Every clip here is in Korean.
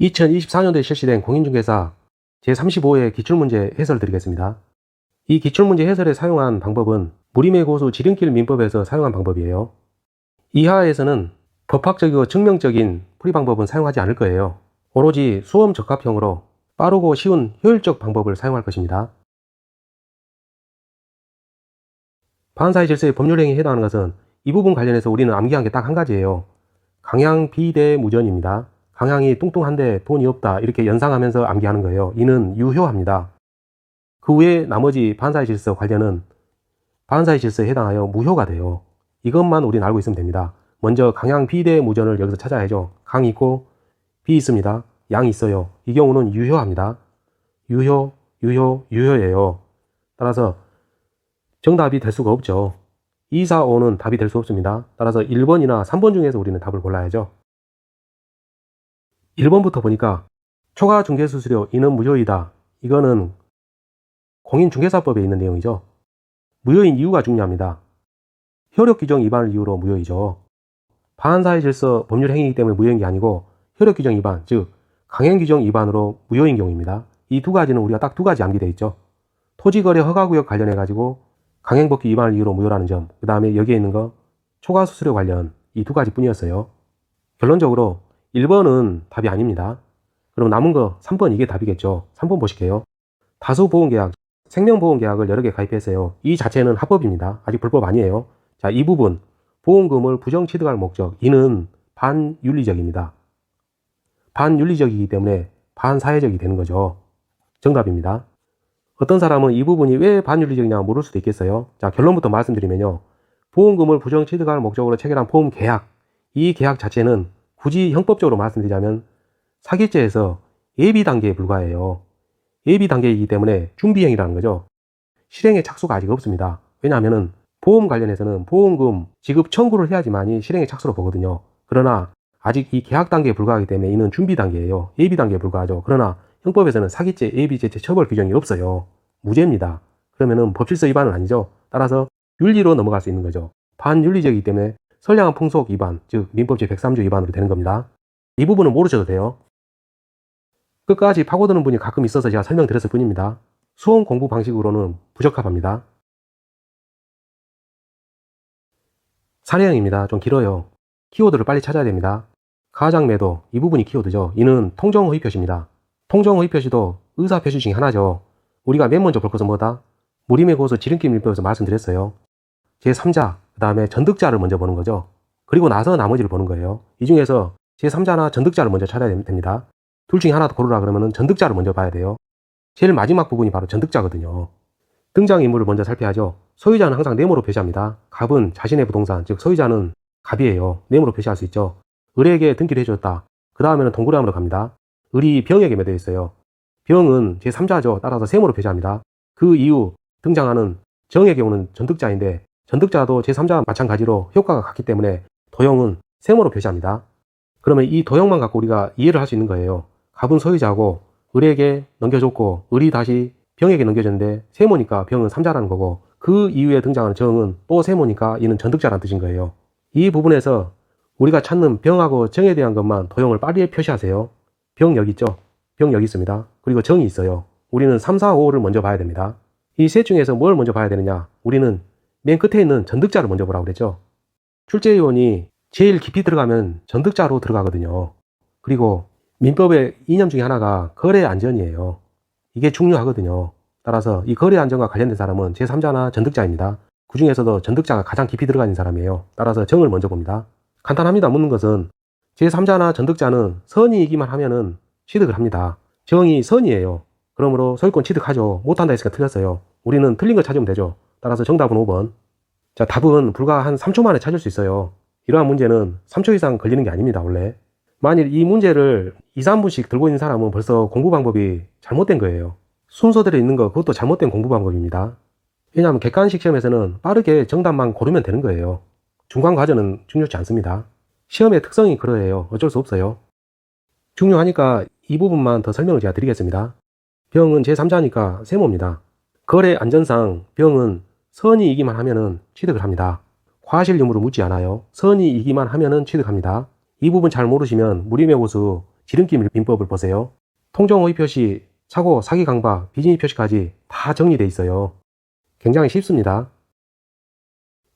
2024년도에 실시된 공인중개사 제35회 기출문제 해설 드리겠습니다. 이 기출문제 해설에 사용한 방법은 무림의 고수 지름길 민법에서 사용한 방법이에요. 이하에서는 법학적이고 증명적인 풀이 방법은 사용하지 않을 거예요. 오로지 수험 적합형으로 빠르고 쉬운 효율적 방법을 사용할 것입니다. 반사의 질서의 법률행위에 해당하는 것은 이 부분 관련해서 우리는 암기한 게 딱 한 가지예요. 강양 비대 무전입니다. 강양이 뚱뚱한데 돈이 없다 이렇게 연상하면서 암기하는 거예요. 이는 유효합니다. 그 외에 나머지 반사의 질서 관련은 반사의 질서에 해당하여 무효가 돼요. 이것만 우리는 알고 있으면 됩니다. 먼저 강양 비대 무전을 여기서 찾아야죠. 강 있고 비 있습니다. 양 있어요. 이 경우는 유효합니다. 유효, 유효, 유효예요. 따라서 정답이 될 수가 없죠. 2, 4, 5는 답이 될 수 없습니다. 따라서 1번이나 3번 중에서 우리는 답을 골라야죠. 1번부터 보니까 초과 중개수수료 이는 무효이다. 이거는 공인중개사법에 있는 내용이죠. 무효인 이유가 중요합니다. 효력 규정 위반을 이유로 무효이죠. 반사의 질서 법률 행위이기 때문에 무효인 게 아니고 효력 규정 위반, 즉 강행 규정 위반으로 무효인 경우입니다. 이 두 가지는 우리가 딱 두 가지 암기되어 있죠. 토지거래 허가구역 관련해 가지고 강행법규 위반을 이유로 무효라는 점, 그 다음에 여기에 있는 거 초과 수수료 관련 이 두 가지 뿐이었어요. 결론적으로 1번은 답이 아닙니다. 그럼 남은 거 3번 이게 답이겠죠. 3번 보실게요. 다수 보험계약, 생명보험계약을 여러 개 가입했어요. 이 자체는 합법입니다. 아직 불법 아니에요. 자, 이 부분 보험금을 부정 취득할 목적 이는 반윤리적입니다. 반윤리적이기 때문에 반사회적이 되는 거죠. 정답입니다. 어떤 사람은 이 부분이 왜 반윤리적이냐 물을 수도 있겠어요. 자, 결론부터 말씀드리면요. 보험금을 부정 취득할 목적으로 체결한 보험 계약, 이 계약 자체는 굳이 형법적으로 말씀드리자면 사기죄에서 예비 단계에 불과해요. 예비 단계이기 때문에 준비행위라는 거죠. 실행에 착수가 아직 없습니다. 왜냐하면 보험 관련해서는 보험금 지급 청구를 해야지만이 실행에 착수로 보거든요. 그러나 아직 이 계약 단계에 불과하기 때문에 이는 준비 단계예요. 예비 단계에 불과하죠. 그러나 형법에서는 사기죄, 예비죄 처벌 규정이 없어요. 무죄입니다. 그러면은 법질서 위반은 아니죠. 따라서 윤리로 넘어갈 수 있는 거죠. 반윤리적이기 때문에 선량한 풍속 위반, 즉 민법제 103조 위반으로 되는 겁니다. 이 부분은 모르셔도 돼요. 끝까지 파고드는 분이 가끔 있어서 제가 설명드렸을 뿐입니다. 수험 공부 방식으로는 부적합합니다. 사례형입니다. 좀 길어요. 키워드를 빨리 찾아야 됩니다. 가장 매도, 이 부분이 키워드죠. 이는 통정허위 표시입니다. 통정허위 표시도 의사 표시 중에 하나죠. 우리가 맨 먼저 볼 것은 뭐다? 무림의 고수 지름길 밀법에서 말씀드렸어요. 제3자, 그 다음에 전득자를 먼저 보는 거죠. 그리고 나서 나머지를 보는 거예요. 이 중에서 제3자나 전득자를 먼저 찾아야 됩니다. 둘 중에 하나 더 고르라 그러면 전득자를 먼저 봐야 돼요. 제일 마지막 부분이 바로 전득자거든요. 등장인물을 먼저 살펴야죠. 소유자는 항상 네모로 표시합니다. 갑은 자신의 부동산, 즉 소유자는 갑이에요. 네모로 표시할 수 있죠. 을에게 등기를 해줬다. 그 다음에는 동그라미로 갑니다. 을이 병에게 매여 있어요. 병은 제3자죠. 따라서 세모로 표시합니다. 그 이후 등장하는 정의 경우는 전득자인데 전득자도 제3자와 마찬가지로 효과가 같기 때문에 도형은 세모로 표시합니다. 그러면 이 도형만 갖고 우리가 이해를 할 수 있는 거예요. 갑은 소유자고 을에게 넘겨줬고 을이 다시 병에게 넘겨줬는데 세모니까 병은 3자라는 거고 그 이후에 등장하는 정은 또 세모니까 이는 전득자라는 뜻인 거예요. 이 부분에서 우리가 찾는 병하고 정에 대한 것만 도형을 빨리 표시하세요. 병 여기 있죠? 병 여기 있습니다. 그리고 정이 있어요. 우리는 3, 4, 5를 먼저 봐야 됩니다. 이 셋 중에서 뭘 먼저 봐야 되느냐? 우리는 맨 끝에 있는 전득자를 먼저 보라고 그랬죠. 출제위원이 제일 깊이 들어가면 전득자로 들어가거든요. 그리고 민법의 이념 중에 하나가 거래 안전이에요. 이게 중요하거든요. 따라서 이 거래 안전과 관련된 사람은 제3자나 전득자입니다. 그 중에서도 전득자가 가장 깊이 들어가 있는 사람이에요. 따라서 정을 먼저 봅니다. 간단합니다. 묻는 것은 제3자나 전득자는 선이이기만 하면은 취득을 합니다. 정이 선이에요. 그러므로 소유권 취득하죠. 못한다 했으니까 틀렸어요. 우리는 틀린 걸 찾으면 되죠. 따라서 정답은 5번. 자, 답은 불과 한 3초 만에 찾을 수 있어요. 이러한 문제는 3초 이상 걸리는 게 아닙니다, 원래. 만일 이 문제를 2, 3분씩 들고 있는 사람은 벌써 공부 방법이 잘못된 거예요. 순서대로 있는 거, 그것도 잘못된 공부 방법입니다. 왜냐하면 객관식 시험에서는 빠르게 정답만 고르면 되는 거예요. 중간 과정은 중요치 않습니다. 시험의 특성이 그러해요. 어쩔 수 없어요. 중요하니까 이 부분만 더 설명을 제가 드리겠습니다. 병은 제3자니까 세모입니다. 거래 안전상 병은 선이 이기만 하면은 취득을 합니다. 과실 유무를 묻지 않아요. 선이 이기만 하면은 취득합니다. 이 부분 잘 모르시면 무림의 고수 지름길 민법을 보세요. 통정호의 표시, 차고, 사기 강박, 비진입 표시까지 다 정리되어 있어요. 굉장히 쉽습니다.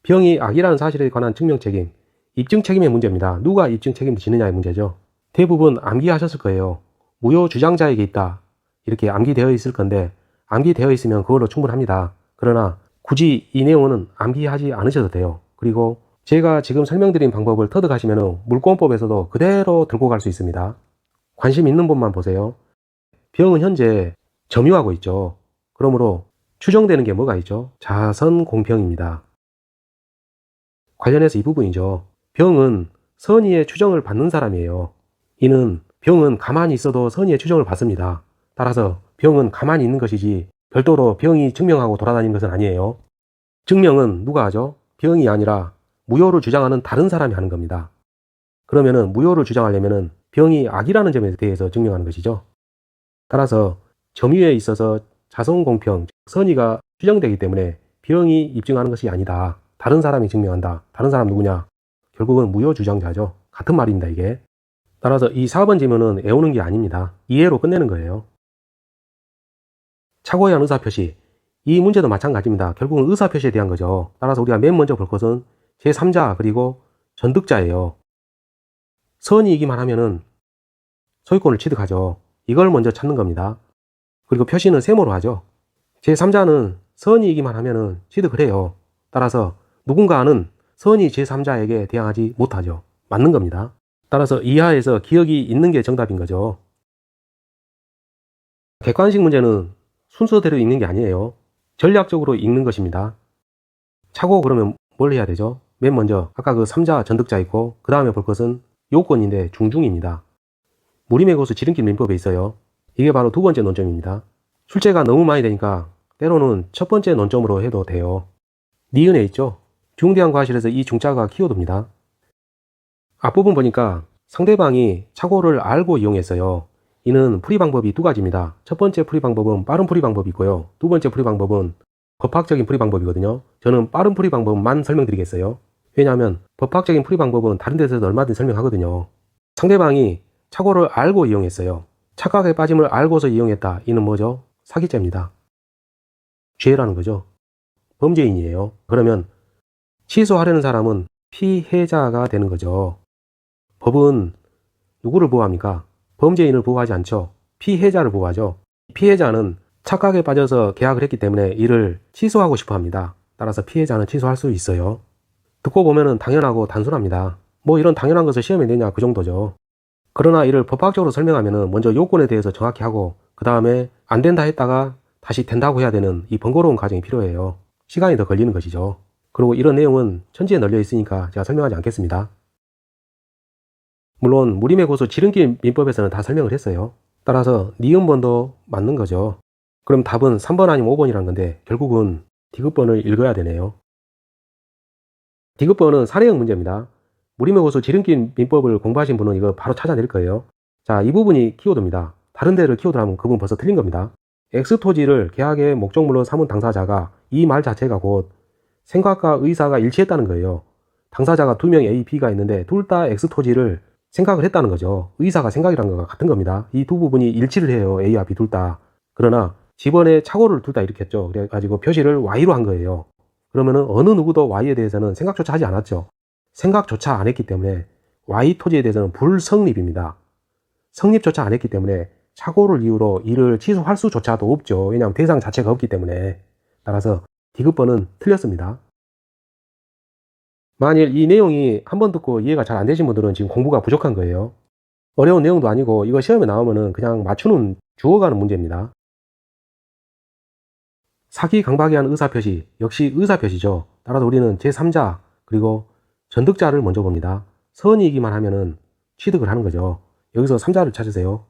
병이 악이라는 사실에 관한 증명 책임, 입증 책임의 문제입니다. 누가 입증 책임을 지느냐의 문제죠. 대부분 암기하셨을 거예요. 무효 주장자에게 있다. 이렇게 암기되어 있을 건데 암기되어 있으면 그걸로 충분합니다. 그러나 굳이 이 내용은 암기하지 않으셔도 돼요. 그리고 제가 지금 설명드린 방법을 터득하시면 물권법에서도 그대로 들고 갈 수 있습니다. 관심 있는 분만 보세요. 병은 현재 점유하고 있죠. 그러므로 추정되는 게 뭐가 있죠? 자선 공평입니다. 관련해서 이 부분이죠. 병은 선의의 추정을 받는 사람이에요. 이는 병은 가만히 있어도 선의의 추정을 받습니다. 따라서 병은 가만히 있는 것이지 별도로 병이 증명하고 돌아다니는 것은 아니에요. 증명은 누가 하죠? 병이 아니라 무효를 주장하는 다른 사람이 하는 겁니다. 그러면은 무효를 주장하려면은 병이 악이라는 점에 대해서 증명하는 것이죠. 따라서 점유에 있어서 자선 공평, 선의가 추정되기 때문에 병이 입증하는 것이 아니다. 다른 사람이 증명한다. 다른 사람 누구냐? 결국은 무효 주장자죠. 같은 말입니다, 이게. 따라서 이 4번 질문은 애우는 게 아닙니다. 이해로 끝내는 거예요. 의한 의사표시. 이 문제도 마찬가지입니다. 결국은 의사표시에 대한 거죠. 따라서 우리가 맨 먼저 볼 것은 제3자 그리고 전득자예요. 선이이기만 하면은 소유권을 취득하죠. 이걸 먼저 찾는 겁니다. 그리고 표시는 세모로 하죠. 제3자는 선이이기만 하면은 취득을 해요. 따라서 누군가는 선이 제3자에게 대항하지 못하죠. 맞는 겁니다. 따라서 이하에서 기억이 있는 게 정답인 거죠. 객관식 문제는 순서대로 읽는 게 아니에요. 전략적으로 읽는 것입니다. 차고 그러면 뭘 해야 되죠? 맨 먼저 아까 그 3자 전득자 있고 그 다음에 볼 것은 요건인데 중중입니다. 무림의 고수 지름길 민법에 있어요. 이게 바로 두 번째 논점입니다. 출제가 너무 많이 되니까 때로는 첫 번째 논점으로 해도 돼요. 니은에 있죠? 중대한 과실에서 이 중자가 키워드입니다. 앞부분 보니까 상대방이 착오를 알고 이용했어요. 이는 풀이 방법이 두 가지입니다. 첫 번째 풀이 방법은 빠른 풀이 방법이 있고요. 두 번째 풀이 방법은 법학적인 풀이 방법이거든요. 저는 빠른 풀이 방법만 설명드리겠어요. 왜냐하면 법학적인 풀이 방법은 다른 데서도 얼마든지 설명하거든요. 상대방이 착오를 알고 이용했어요. 착각에 빠짐을 알고서 이용했다. 이는 뭐죠? 사기죄입니다. 죄라는 거죠. 범죄인이에요. 그러면 취소하려는 사람은 피해자가 되는 거죠. 법은 누구를 보호합니까? 범죄인을 보호하지 않죠. 피해자를 보호하죠. 피해자는 착각에 빠져서 계약을 했기 때문에 이를 취소하고 싶어 합니다. 따라서 피해자는 취소할 수 있어요. 듣고 보면은 당연하고 단순합니다. 뭐 이런 당연한 것을 시험에 내냐 그 정도죠. 그러나 이를 법학적으로 설명하면은 먼저 요건에 대해서 정확히 하고 그 다음에 안 된다 했다가 다시 된다고 해야 되는 이 번거로운 과정이 필요해요. 시간이 더 걸리는 것이죠. 그리고 이런 내용은 천지에 널려 있으니까 제가 설명하지 않겠습니다. 물론 무림의 고수 지름길 민법에서는 다 설명을 했어요. 따라서 니은번도 맞는 거죠. 그럼 답은 3번 아니면 5번이란 건데 결국은 디귿번을 읽어야 되네요. 디귿번은 사례형 문제입니다. 무림의 고수 지름길 민법을 공부하신 분은 이거 바로 찾아낼 거예요. 자, 이 부분이 키워드입니다. 다른 데를 키워드라면 그분 벌써 틀린 겁니다. X토지를 계약의 목적물로 삼은 당사자가 이 말 자체가 곧 생각과 의사가 일치했다는 거예요. 당사자가 두 명 A, B가 있는데 둘다 X토지를 생각을 했다는 거죠. 의사가 생각이라는 거가 같은 겁니다. 이 두 부분이 일치를 해요. A와 B 둘 다. 그러나 집원에 착오를 둘 다 일으켰죠. 그래가지고 표시를 Y로 한 거예요. 그러면은 어느 누구도 Y에 대해서는 생각조차 하지 않았죠. 생각조차 안 했기 때문에 Y 토지에 대해서는 불성립입니다. 성립조차 안 했기 때문에 착오를 이유로 이를 취소할 수조차도 없죠. 왜냐하면 대상 자체가 없기 때문에. 따라서 디귿번은 틀렸습니다. 만일 이 내용이 한 번 듣고 이해가 잘 안 되신 분들은 지금 공부가 부족한 거예요. 어려운 내용도 아니고 이거 시험에 나오면은 그냥 맞추는 주어가는 문제입니다. 사기 강박에 한 의사표시, 역시 의사표시죠. 따라서 우리는 제3자, 그리고 전득자를 먼저 봅니다. 선이기만 하면은 취득을 하는 거죠. 여기서 3자를 찾으세요.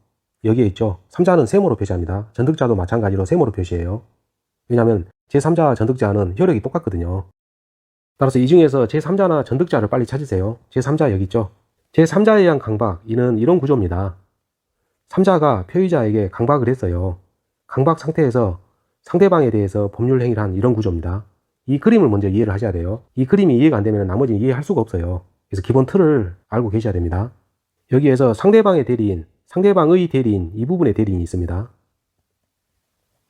여기에 있죠. 3자는 세모로 표시합니다. 전득자도 마찬가지로 세모로 표시해요. 왜냐하면 제3자와 전득자는 혈액이 똑같거든요. 따라서 이 중에서 제3자나 전득자를 빨리 찾으세요. 제3자 여기 있죠. 제3자에 의한 강박, 이는 이런 구조입니다. 3자가 표의자에게 강박을 했어요. 강박 상태에서 상대방에 대해서 법률 행위를 한 이런 구조입니다. 이 그림을 먼저 이해를 하셔야 돼요. 이 그림이 이해가 안 되면 나머지는 이해할 수가 없어요. 그래서 기본 틀을 알고 계셔야 됩니다. 여기에서 상대방의 대리인 상대방의 대리인, 이 부분에 대리인이 있습니다.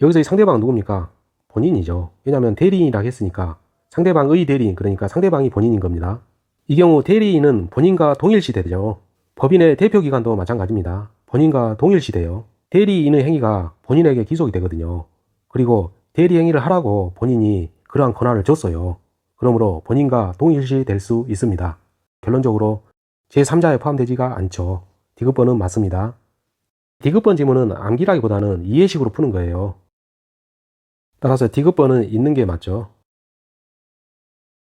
여기서 이 상대방은 누굽니까? 본인이죠. 왜냐하면 대리인이라고 했으니까 상대방의 대리인, 그러니까 상대방이 본인인 겁니다. 이 경우 대리인은 본인과 동일시 되죠. 법인의 대표기관도 마찬가지입니다. 본인과 동일시 돼요. 대리인의 행위가 본인에게 기속이 되거든요. 그리고 대리 행위를 하라고 본인이 그러한 권한을 줬어요. 그러므로 본인과 동일시 될 수 있습니다. 결론적으로 제3자에 포함되지가 않죠. 디귿번은 맞습니다. 디귿번 지문은 암기라기보다는 이해식으로 푸는 거예요. 따라서 디귿번은 있는 게 맞죠.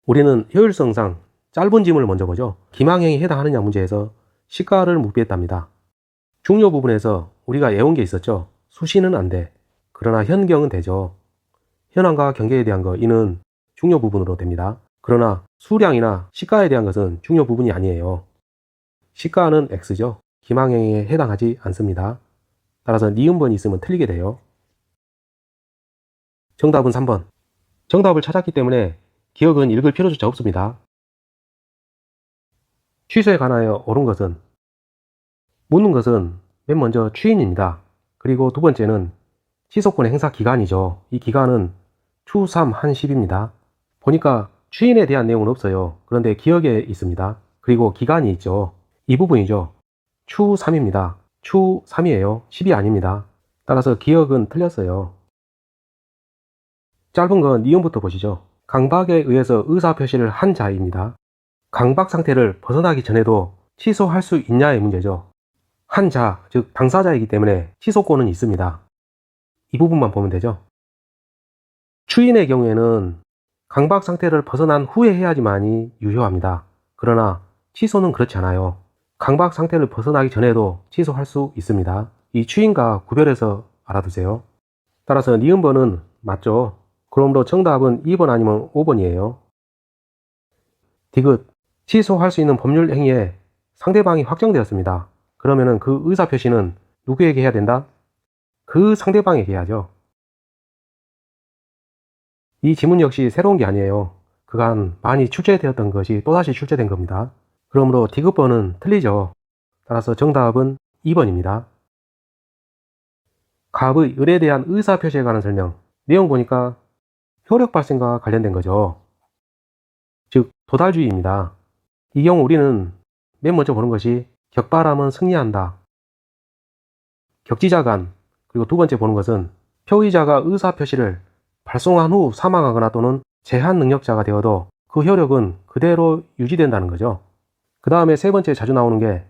우리는 효율성상 짧은 지문을 먼저 보죠. 기망행에 해당하느냐 문제에서 시가를 묵비했답니다. 중요 부분에서 우리가 외운 게 있었죠. 수시는 안 돼. 그러나 현경은 되죠. 현황과 경계에 대한 거 이는 중요 부분으로 됩니다. 그러나 수량이나 시가에 대한 것은 중요 부분이 아니에요. 시가는 X죠. 기망행에 해당하지 않습니다. 따라서 니은번이 있으면 틀리게 돼요. 정답은 3번. 정답을 찾았기 때문에 기억은 읽을 필요조차 없습니다. 취소에 관하여 옳은 것은 묻는 것은 맨 먼저 추인입니다. 그리고 두 번째는 취소권의 행사 기간이죠. 이 기간은 추, 3, 한 10입니다. 보니까 추인에 대한 내용은 없어요. 그런데 기억에 있습니다. 그리고 기간이 있죠. 이 부분이죠. 추 3입니다. 추 3이에요. 10이 아닙니다. 따라서 기억은 틀렸어요. 짧은 건 니은부터 보시죠. 강박에 의해서 의사표시를 한 자입니다. 강박 상태를 벗어나기 전에도 취소할 수 있냐의 문제죠. 한 자, 즉 당사자이기 때문에 취소권은 있습니다. 이 부분만 보면 되죠. 추인의 경우에는 강박 상태를 벗어난 후에 해야지만이 유효합니다. 그러나 취소는 그렇지 않아요. 강박 상태를 벗어나기 전에도 취소할 수 있습니다. 이 추인과 구별해서 알아두세요. 따라서 니은번은 맞죠. 그러므로 정답은 2번 아니면 5번이에요. 디귿, 취소할 수 있는 법률 행위에 상대방이 확정되었습니다. 그러면은 그 의사 표시는 누구에게 해야 된다? 그 상대방에게 해야죠. 이 지문 역시 새로운 게 아니에요. 그간 많이 출제되었던 것이 또다시 출제된 겁니다. 그러므로 디귿번은 틀리죠. 따라서 정답은 2번입니다. 갑의 을에 대한 의사표시에 관한 설명. 내용 보니까 효력 발생과 관련된 거죠. 즉, 도달주의입니다. 이 경우 우리는 맨 먼저 보는 것이 격발하면 승리한다. 격지자 간, 그리고 두 번째 보는 것은 표의자가 의사표시를 발송한 후 사망하거나 또는 제한 능력자가 되어도 그 효력은 그대로 유지된다는 거죠. 그 다음에 세 번째 자주 나오는 게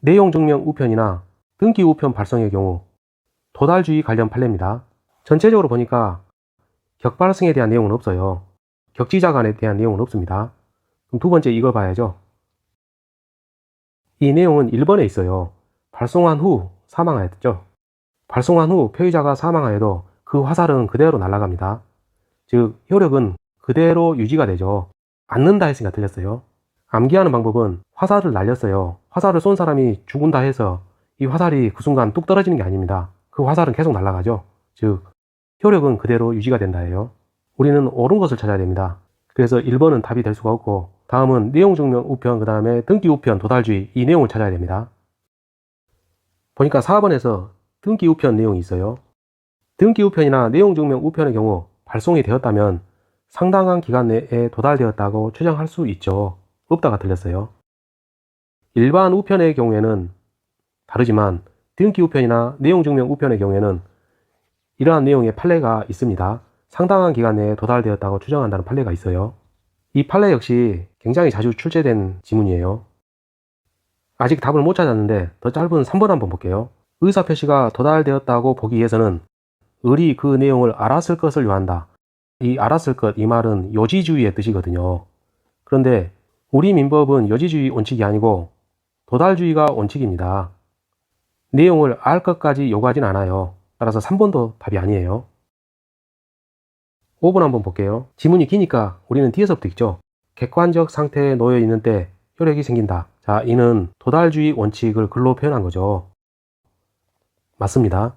내용 증명 우편이나 등기 우편 발송의 경우 도달주의 관련 판례입니다. 전체적으로 보니까 격발승에 대한 내용은 없어요. 격지자 간에 대한 내용은 없습니다. 그럼 두 번째 이걸 봐야죠. 이 내용은 1번에 있어요. 발송한 후 사망하였죠. 발송한 후 표의자가 사망하여도 그 화살은 그대로 날아갑니다. 즉, 효력은 그대로 유지가 되죠. 않는다 했으니까 틀렸어요. 암기하는 방법은 화살을 날렸어요. 화살을 쏜 사람이 죽은다 해서 이 화살이 그 순간 뚝 떨어지는 게 아닙니다. 그 화살은 계속 날아가죠. 즉, 효력은 그대로 유지가 된다 해요. 우리는 옳은 것을 찾아야 됩니다. 그래서 1번은 답이 될 수가 없고 다음은 내용 증명 우편, 그 다음에 등기 우편, 도달주의 이 내용을 찾아야 됩니다. 보니까 4번에서 등기 우편 내용이 있어요. 등기 우편이나 내용 증명 우편의 경우 발송이 되었다면 상당한 기간 내에 도달되었다고 추정할 수 있죠. 없다가 틀렸어요. 일반 우편의 경우에는 다르지만 등기 우편이나 내용 증명 우편의 경우에는 이러한 내용의 판례가 있습니다. 상당한 기간 내에 도달되었다고 추정한다는 판례가 있어요. 이 판례 역시 굉장히 자주 출제된 지문이에요. 아직 답을 못 찾았는데 더 짧은 3번 한번 볼게요. 의사 표시가 도달되었다고 보기 위해서는 을이 그 내용을 알았을 것을 요한다. 이 알았을 것, 이 말은 요지주의의 뜻이거든요. 그런데 우리 민법은 요지주의 원칙이 아니고 도달주의가 원칙입니다. 내용을 알 것까지 요구하진 않아요. 따라서 3번도 답이 아니에요. 5번 한번 볼게요. 지문이 기니까 우리는 뒤에서부터 읽죠. 객관적 상태에 놓여 있는 때 혈액이 생긴다. 자, 이는 도달주의 원칙을 글로 표현한 거죠. 맞습니다.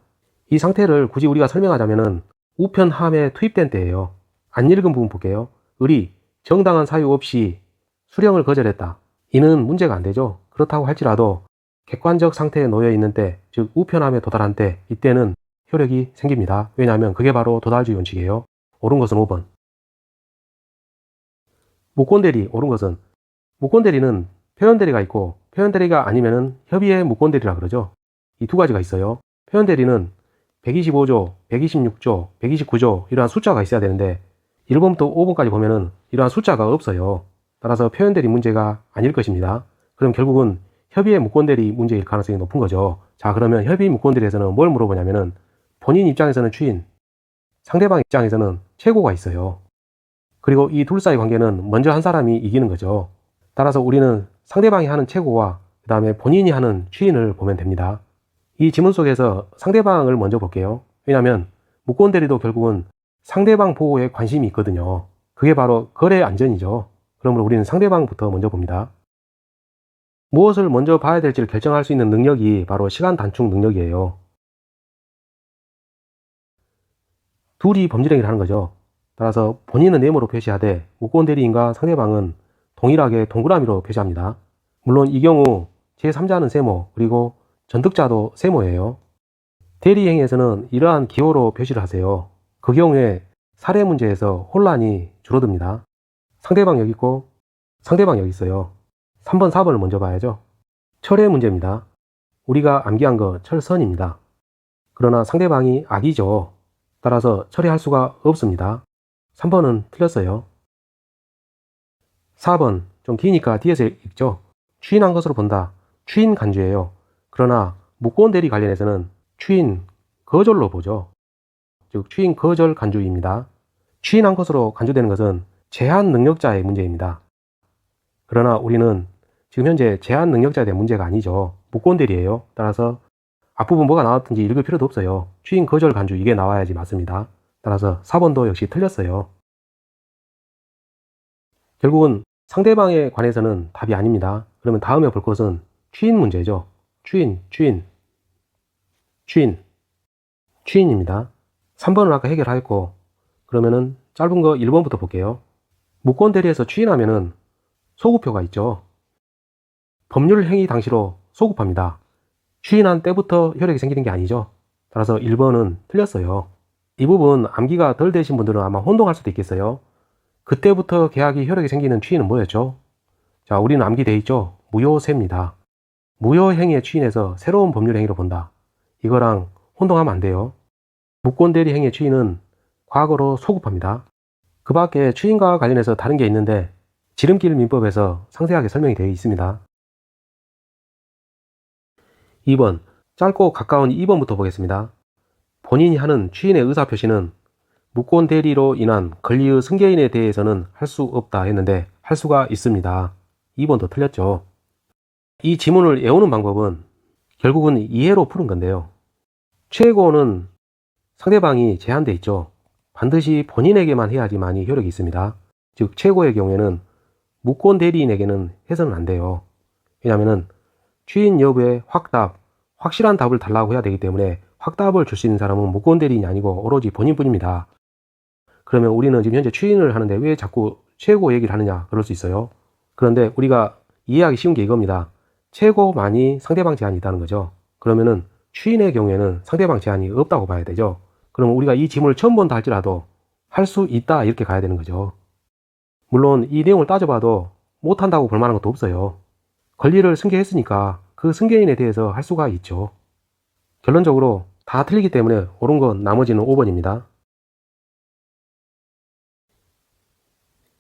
이 상태를 굳이 우리가 설명하자면은 우편함에 투입된 때예요. 안 읽은 부분 볼게요. 을이 정당한 사유 없이 수령을 거절했다. 이는 문제가 안 되죠. 그렇다고 할지라도 객관적 상태에 놓여 있는 때, 즉 우편함에 도달한 때 이때는 효력이 생깁니다. 왜냐하면 그게 바로 도달주의 원칙이에요. 옳은 것은 5번. 무권대리 옳은 것은 무권대리는 표현대리가 있고 표현대리가 아니면은 협의의 무권대리라 그러죠. 이 두 가지가 있어요. 표현대리는 125조, 126조, 129조 이러한 숫자가 있어야 되는데 1번부터 5번까지 보면은 이러한 숫자가 없어요. 따라서 표현대리 문제가 아닐 것입니다. 그럼 결국은 협의의 무권대리 문제일 가능성이 높은 거죠. 자 그러면 협의 무권대리에서는 뭘 물어보냐면은 본인 입장에서는 추인, 상대방 입장에서는 최고가 있어요. 그리고 이 둘 사이 관계는 먼저 한 사람이 이기는 거죠. 따라서 우리는 상대방이 하는 최고와 그 다음에 본인이 하는 추인을 보면 됩니다. 이 지문 속에서 상대방을 먼저 볼게요. 왜냐하면 무권 대리도 결국은 상대방 보호에 관심이 있거든요. 그게 바로 거래 안전이죠. 그러므로 우리는 상대방부터 먼저 봅니다. 무엇을 먼저 봐야 될지를 결정할 수 있는 능력이 바로 시간 단축 능력이에요. 둘이 범죄 행위를 하는 거죠. 따라서 본인은 네모로 표시하되 무권 대리인과 상대방은 동일하게 동그라미로 표시합니다. 물론 이 경우 제3자는 세모 그리고 전득자도 세모예요. 대리 행위에서는 이러한 기호로 표시를 하세요. 그 경우에 사례 문제에서 혼란이 줄어듭니다. 상대방 여기 있고 상대방 여기 있어요. 3번, 4번을 먼저 봐야죠. 철의 문제입니다. 우리가 암기한 거 철선입니다. 그러나 상대방이 악이죠. 따라서 처리할 수가 없습니다. 3번은 틀렸어요. 4번 좀 기니까 뒤에서 읽죠. 추인한 것으로 본다. 추인 간주예요. 그러나 무권 대리 관련해서는 추인 거절로 보죠. 즉 추인 거절 간주입니다. 추인한 것으로 간주되는 것은 제한 능력자의 문제입니다. 그러나 우리는 지금 현재 제한 능력자에 대한 문제가 아니죠. 무권 대리예요. 따라서 앞부분 뭐가 나왔든지 읽을 필요도 없어요. 추인 거절 간주 이게 나와야지 맞습니다. 따라서 4번도 역시 틀렸어요. 결국은 상대방에 관해서는 답이 아닙니다. 그러면 다음에 볼 것은 추인 문제죠. 추인, 추인, 추인, 추인입니다. 3번은 아까 해결하였고 그러면은 짧은 거 1번부터 볼게요. 무권 대리에서 추인하면은 소급표가 있죠. 법률 행위 당시로 소급합니다. 추인한 때부터 효력이 생기는 게 아니죠. 따라서 1번은 틀렸어요. 이 부분 암기가 덜 되신 분들은 아마 혼동할 수도 있겠어요. 그때부터 계약이 효력이 생기는 추인은 뭐였죠? 자, 우리는 암기돼 있죠? 무효세입니다. 무효행위의 추인에서 새로운 법률 행위로 본다. 이거랑 혼동하면 안 돼요. 무권대리 행위의 추인은 과거로 소급합니다. 그 밖에 추인과 관련해서 다른 게 있는데 지름길 민법에서 상세하게 설명이 되어 있습니다. 2번, 짧고 가까운 2번부터 보겠습니다. 본인이 하는 추인의 의사표시는 무권 대리로 인한 권리의 승계인에 대해서는 할 수 없다 했는데 할 수가 있습니다. 2번도 틀렸죠. 이 지문을 외우는 방법은 결국은 이해로 푸는 건데요. 최고는 상대방이 제한돼 있죠. 반드시 본인에게만 해야지만이 효력이 있습니다. 즉 최고의 경우에는 무권 대리인에게는 해서는 안 돼요. 왜냐하면 추인 여부에 확답, 확실한 답을 달라고 해야 되기 때문에 확답을 줄 수 있는 사람은 무권 대리인이 아니고 오로지 본인뿐입니다. 그러면 우리는 지금 현재 추인을 하는데 왜 자꾸 최고 얘기를 하느냐 그럴 수 있어요. 그런데 우리가 이해하기 쉬운 게 이겁니다. 최고만이 상대방 제한이 있다는 거죠. 그러면은 추인의 경우에는 상대방 제한이 없다고 봐야 되죠. 그러면 우리가 이 지문을 처음 본다 할지라도 할 수 있다 이렇게 가야 되는 거죠. 물론 이 내용을 따져봐도 못한다고 볼 만한 것도 없어요. 권리를 승계했으니까 그 승계인에 대해서 할 수가 있죠. 결론적으로 다 틀리기 때문에 옳은 건 나머지는 5번입니다.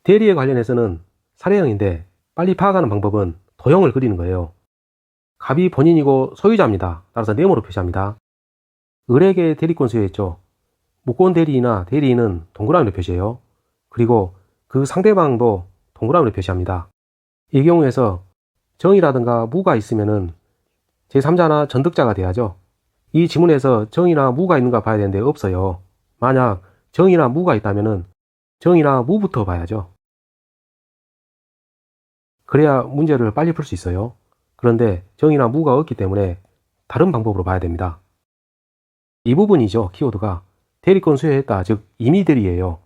대리에 관련해서는 사례형인데 빨리 파악하는 방법은 도형을 그리는 거예요. 갑이 본인이고 소유자입니다. 따라서 네모로 표시합니다. 을에게 대리권 수여했죠. 무권 대리인이나 대리인은 동그라미로 표시해요. 그리고 그 상대방도 동그라미로 표시합니다. 이 경우에서 정이라든가 무가 있으면은 제3자나 전득자가 돼야죠. 이 지문에서 정이나 무가 있는가 봐야 되는데 없어요. 만약 정이나 무가 있다면은 정이나 무부터 봐야죠. 그래야 문제를 빨리 풀 수 있어요. 그런데 정이나 무가 없기 때문에 다른 방법으로 봐야 됩니다. 이 부분이죠. 키워드가 대리권 수여했다. 즉 이미 대리예요.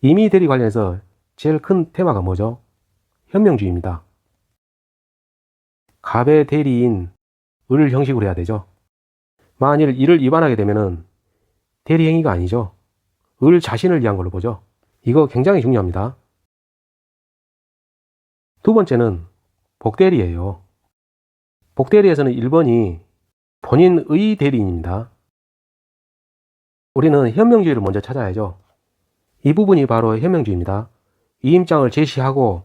이미 대리 관련해서 제일 큰 테마가 뭐죠? 현명주의입니다. 갑의 대리인 을 형식으로 해야 되죠. 만일 이를 위반하게 되면은 대리 행위가 아니죠. 을 자신을 위한 걸로 보죠. 이거 굉장히 중요합니다. 두 번째는 복대리예요. 복대리에서는 1번이 본인의 대리인입니다. 우리는 현명주의를 먼저 찾아야죠. 이 부분이 바로 현명주의입니다. 이임장을 제시하고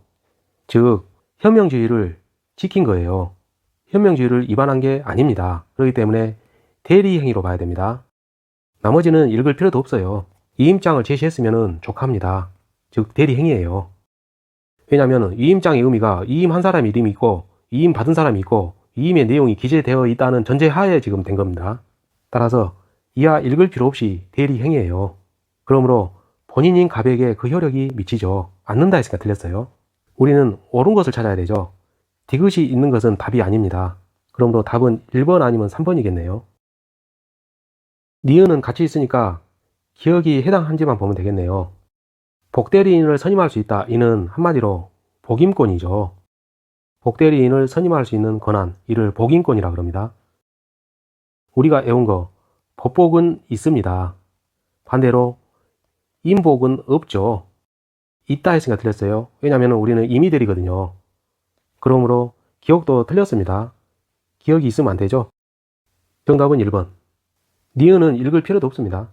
즉 현명주의를 지킨 거예요. 현명주의를 위반한 게 아닙니다. 그렇기 때문에 대리 행위로 봐야 됩니다. 나머지는 읽을 필요도 없어요. 이임장을 제시했으면 족합니다. 즉 대리 행위예요. 왜냐하면 이임장의 의미가 이임한 사람의 이름이 있고 이임 받은 사람이 있고 이임의 내용이 기재되어 있다는 전제하에 지금 된 겁니다. 따라서 이하 읽을 필요 없이 대리 행위예요. 그러므로 본인인 갑에게 그 효력이 미치죠. 않는다 했으니까 틀렸어요. 우리는 옳은 것을 찾아야 되죠. 디귿이 있는 것은 답이 아닙니다. 그러므로 답은 1번 아니면 3번이겠네요. 니은은 같이 있으니까 기억이 해당 한지만 보면 되겠네요. 복대리인을 선임할 수 있다. 이는 한마디로 복임권이죠. 복대리인을 선임할 수 있는 권한, 이를 복임권이라 그럽니다. 우리가 애운 거, 법복은 있습니다. 반대로 임복은 없죠. 있다 했으니까 틀렸어요. 왜냐하면 우리는 임의들이거든요. 그러므로 기억도 틀렸습니다. 기억이 있으면 안 되죠. 정답은 1번. 니은은 읽을 필요도 없습니다.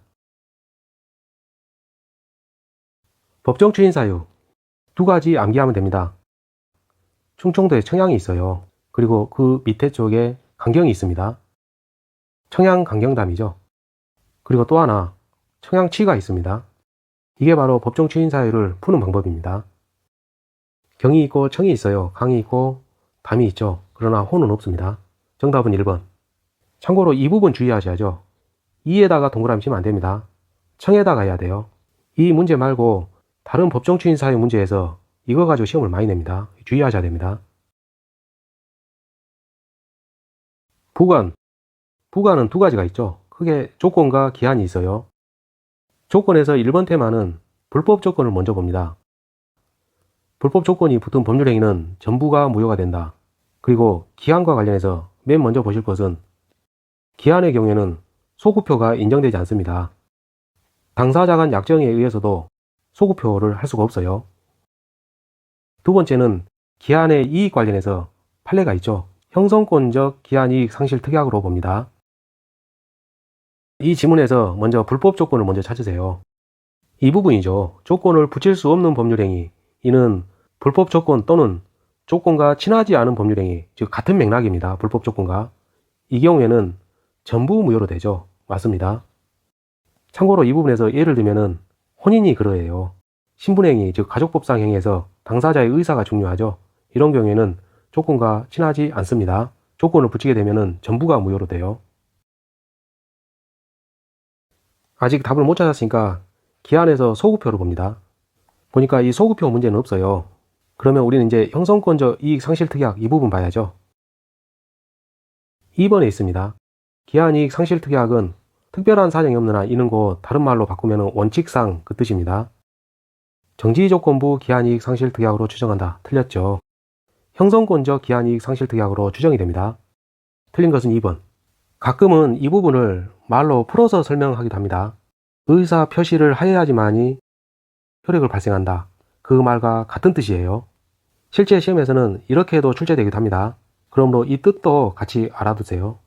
법정 추인 사유 두 가지 암기하면 됩니다. 충청도에 청양이 있어요. 그리고 그 밑에 쪽에 강경이 있습니다. 청양 강경담이죠. 그리고 또 하나 청양치가 있습니다. 이게 바로 법정 추인 사유를 푸는 방법입니다. 경이 있고 청이 있어요. 강이 있고 담이 있죠. 그러나 호는 없습니다. 정답은 1번. 참고로 이 부분 주의하셔야죠. 이에다가 동그라미 치면 안 됩니다. 청에다가 해야 돼요. 이 문제 말고 다른 법정 추인 사유 문제에서 이거 가지고 시험을 많이 냅니다. 주의하셔야 됩니다. 부관. 부관은 두 가지가 있죠. 크게 조건과 기한이 있어요. 조건에서 1번 테마는 불법 조건을 먼저 봅니다. 불법 조건이 붙은 법률 행위는 전부가 무효가 된다. 그리고 기한과 관련해서 맨 먼저 보실 것은 기한의 경우에는 소구표가 인정되지 않습니다. 당사자 간 약정에 의해서도 소구표를 할 수가 없어요. 두 번째는 기한의 이익 관련해서 판례가 있죠. 형성권적 기한이익 상실 특약으로 봅니다. 이 지문에서 먼저 불법 조건을 먼저 찾으세요. 이 부분이죠. 조건을 붙일 수 없는 법률행위. 이는 불법 조건 또는 조건과 친하지 않은 법률행위, 즉 같은 맥락입니다. 불법 조건과. 이 경우에는 전부 무효로 되죠. 맞습니다. 참고로 이 부분에서 예를 들면은 혼인이 그러해요. 신분행위, 즉 가족법상 행위에서 당사자의 의사가 중요하죠. 이런 경우에는 조건과 친하지 않습니다. 조건을 붙이게 되면은 전부가 무효로 돼요. 아직 답을 못 찾았으니까 기한에서 소구표를 봅니다. 보니까 이 소구표 문제는 없어요. 그러면 우리는 이제 형성권적 이익 상실 특약 이 부분 봐야죠. 2번에 있습니다. 기한 이익 상실 특약은 특별한 사정이 한 이는 곧 다른 말로 바꾸면 원칙상 그 뜻입니다. 정지 조건부 기한 이익 상실 특약으로 추정한다. 틀렸죠. 형성권적 기한 이익 상실 특약으로 추정이 됩니다. 틀린 것은 2번. 가끔은 이 부분을 말로 풀어서 설명하기도 합니다. 의사 표시를 하여야지만이 효력을 발생한다. 그 말과 같은 뜻이에요. 실제 시험에서는 이렇게도 출제되기도 합니다. 그러므로 이 뜻도 같이 알아두세요.